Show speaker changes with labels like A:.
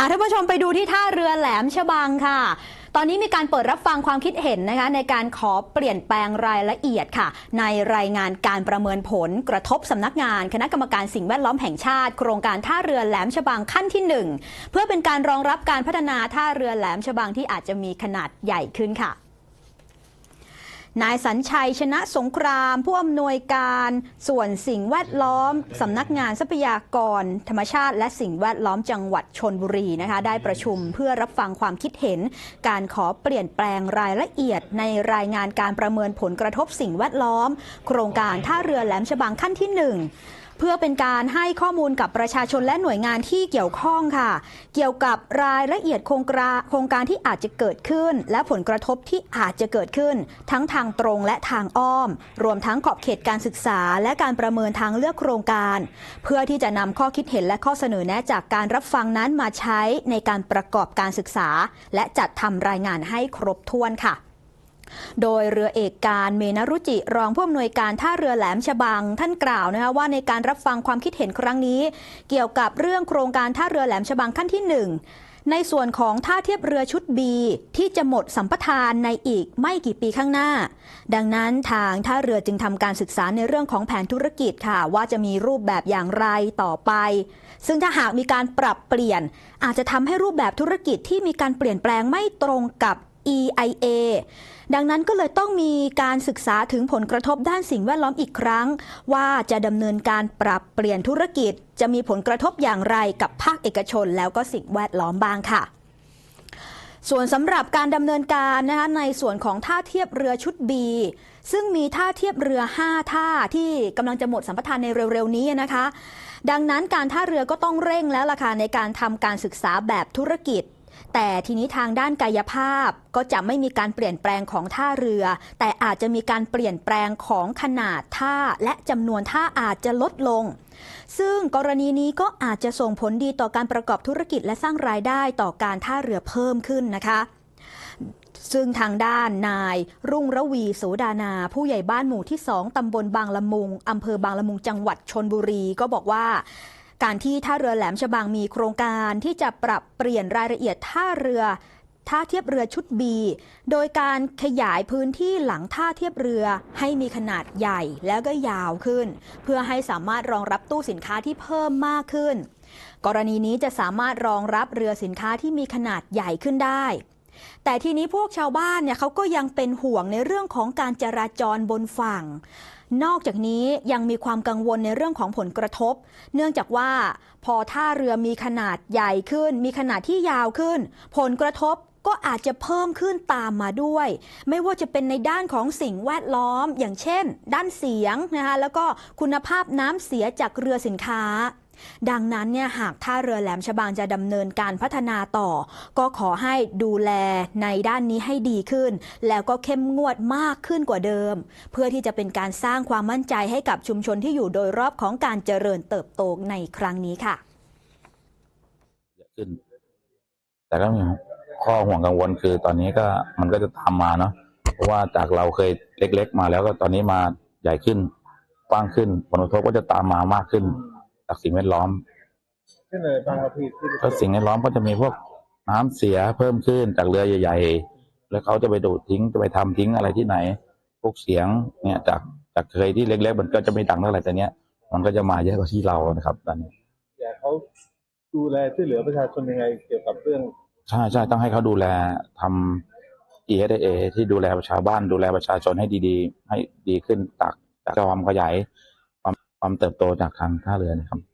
A: อะท่านผู้ชมไปดูที่ท่าเรือแหลมฉบังค่ะ ตอนนี้มีการเปิดรับฟังความคิดเห็นนะคะ ในการขอเปลี่ยนแปลงรายละเอียดค่ะ ในรายงานการประเมินผลกระทบสำนักงาน คณะกรรมการสิ่งแวดล้อมแห่งชาติ โครงการท่าเรือแหลมฉบังขั้นที่หนึ่งเพื่อเป็นการรองรับการพัฒนาท่าเรือแหลมฉบังที่อาจจะมีขนาดใหญ่ขึ้นค่ะ นายสัญชัยชนะสงครามผู้อำนวยการส่วนสิ่งแวดล้อมสำนักงานทรัพยากร ธรรมชาติ และสิ่งแวดล้อมจังหวัดชนบุรีนะคะ ได้ประชุมเพื่อรับฟังความคิดเห็น การขอเปลี่ยนแปลงรายละเอียด ในรายงานการประเมินผลกระทบสิ่งแวดล้อม โครงการท่าเรือแหลมฉบังขั้นที่หนึ่ง เพื่อเป็นการให้ข้อมูลกับประชาชนและหน่วยงานที่เกี่ยวข้องค่ะ เกี่ยวกับรายละเอียดโครงการโครงการที่อาจจะเกิดขึ้น และผลกระทบที่อาจจะเกิดขึ้น ทั้งทางตรงและทางอ้อม รวมทั้งขอบเขตการศึกษา และการประเมินทางเลือกโครงการ เพื่อที่จะนำข้อคิดเห็นและข้อเสนอแนะจากการรับฟังนั้นมาใช้ในการประกอบการศึกษา และจัดทำรายงานให้ครบถ้วนค่ะ โดยเรือเอกการเมนรุจิ รองผู้อำนวยการท่าเรือแหลมฉบัง ท่านกล่าวนะคะว่าในการรับฟังความคิดเห็นครั้งนี้ เกี่ยวกับเรื่องโครงการท่าเรือแหลมฉบังขั้นที่หนึ่งในส่วนของท่าเทียบเรือชุด B ที่จะหมดสัมปทานในอีกไม่กี่ปีข้างหน้า ดังนั้นทางท่าเรือจึงทำการศึกษาในเรื่องของแผนธุรกิจค่ะ ว่าจะมีรูปแบบอย่างไรต่อไป ซึ่งถ้าหากมีการปรับเปลี่ยน อาจจะทำให้รูปแบบธุรกิจที่มีการเปลี่ยนแปลงไม่ตรงกับ EIA ดังนั้นก็เลยต้องมีการศึกษาถึงผลกระทบด้านสิ่งแวดล้อมอีกครั้ง ว่าจะดำเนินการปรับเปลี่ยนธุรกิจ จะมีผลกระทบอย่างไรกับภาคเอกชน แล้วก็สิ่งแวดล้อมบ้างค่ะ ส่วนสำหรับการดำเนินการนะคะในส่วนของท่าเทียบเรือชุด B ซึ่งมีท่าเทียบเรือ 5 ท่าที่กำลังจะหมดสัมปทานในเร็วๆนี้นะคะ ดังนั้นการท่าเรือก็ต้องเร่งแล้วล่ะค่ะในการทำการศึกษาแบบธุรกิจ แต่ทีนี้ทางด้านกายภาพก็จะไม่มีการเปลี่ยนแปลงของท่าเรือ แต่อาจจะมีการเปลี่ยนแปลงของขนาดท่าและจำนวนท่าอาจจะลดลง ซึ่งกรณีนี้ก็อาจจะส่งผลดีต่อการประกอบธุรกิจและสร้างรายได้ต่อการท่าเรือเพิ่มขึ้นนะคะซึ่งทางด้านนาย รุ่งระวีโสดานา ผู้ใหญ่บ้านหมู่ที่2ตำบลบางละมุงอำเภอบางละมุงจังหวัดชนบุรีก็บอกว่า การที่ท่าเรือแหลมฉบังมีโครงการที่จะปรับเปลี่ยนรายละเอียดท่าเรือท่าเทียบเรือชุด B โดยการขยายพื้นที่หลังท่าเทียบเรือให้มีขนาดใหญ่แล้วก็ยาวขึ้น เพื่อให้สามารถรองรับตู้สินค้าที่เพิ่มมากขึ้น กรณีนี้จะสามารถรองรับเรือสินค้าที่มีขนาดใหญ่ขึ้นได้ แต่ทีนี้พวกชาวบ้านเนี่ยเขาก็ยังเป็นห่วงในเรื่องของการจราจรบนฝั่ง นอกจากนี้ยังมีความกังวลในเรื่องของผลกระทบ เนื่องจากว่าพอท่าเรือมีขนาดใหญ่ขึ้น มีขนาดที่ยาวขึ้น ผลกระทบก็อาจจะเพิ่มขึ้นตามมาด้วย ไม่ว่าจะเป็นในด้านของสิ่งแวดล้อม อย่างเช่น ด้านเสียงนะคะแล้วก็คุณภาพน้ำเสียจากเรือสินค้า ดังนั้นเนี่ยหากท่าเรือแหลมฉบังจะดำเนินการพัฒนาต่อ ก็ขอให้ดูแลในด้านนี้ให้ดีขึ้น แล้วก็เข้มงวดมากขึ้นกว่าเดิม เพื่อที่จะเป็นการสร้างความมั่นใจให้กับชุมชนที่อยู่โดยรอบของการเจริญเติบโตในครั้งนี้ค่ะ
B: ขึ้น แต่ก็มีข้อห่วงกังวลคือตอนนี้ก็มันก็จะตามมาเนาะเพราะว่าจากเราเคยเล็ก ๆ มาแล้วก็ตอนนี้มาใหญ่ขึ้นกว้างขึ้นผลกระทบก็จะตามมามากขึ้น จากสิ่งแวดล้อม
C: ขึ้นเลยบางครับพี่ที่
B: ก็สิ่งแวดล้อมก็จะมีพวกน้ำเสียเพิ่มขึ้นจากเรือใหญ่ ๆ แล้วเขาจะไปดูดทิ้งจะไปทำทิ้งอะไรที่ไหน พวกเสียงเนี่ยจากจากเคยที่เล็กๆมันก็จะไม่ดังเท่าไหร่แต่เนี้ย มันก็จะมาเยอะกว่าที่เรานะครับตอนนี้
C: อยากเขาดูแลช่วยเหลือประชาชนยังไงเกี่ยวกับเรื่อง
B: ใช่ใช่ต้องให้เขาดูแลทำ ESA ที่ดูแลประชาบ้านดูแลประชาชนให้ดีๆ ให้ดีขึ้นจากจากความขยายความ ความเติบโตจากทางท่าเรือนะครับ